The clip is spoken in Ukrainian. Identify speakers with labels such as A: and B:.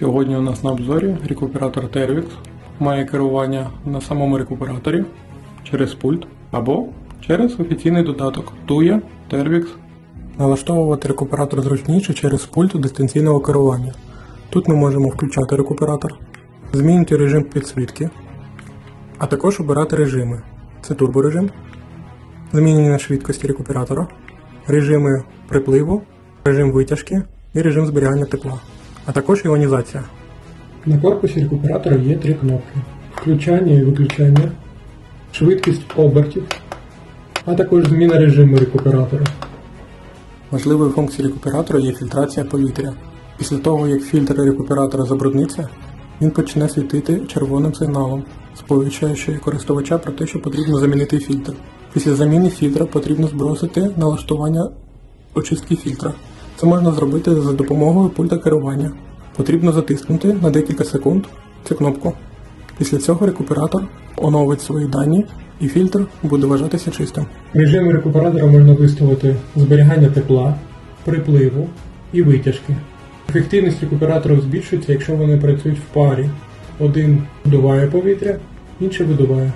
A: Сьогодні у нас на обзорі рекуператор Tervix має керування на самому рекуператорі через пульт або через офіційний додаток TUYA Tervix. Налаштовувати рекуператор зручніше через пульт дистанційного керування. Тут ми можемо включати рекуператор, змінити режим підсвітки, а також обирати режими. Це турборежим, змінення швидкості рекуператора, режими припливу, режим витяжки і режим зберігання тепла, а також іонізація. На корпусі рекуператора є три кнопки: включання і виключання, швидкість обертів, а також зміна режиму рекуператора. Важливою функцією рекуператора є фільтрація повітря. Після того, як фільтр рекуператора забрудниться, він почне світити червоним сигналом, сповіщаючи користувача про те, що потрібно замінити фільтр. Після заміни фільтра потрібно збросити налаштування очистки фільтра. Це можна зробити за допомогою пульта керування. Потрібно затиснути на декілька секунд цю кнопку. Після цього рекуператор оновить свої дані і фільтр буде вважатися чистим. Режими рекуператора можна виставити зберігання тепла, припливу і витяжки. Ефективність рекуператорів збільшується, якщо вони працюють в парі. Один вдуває повітря, інший видуває.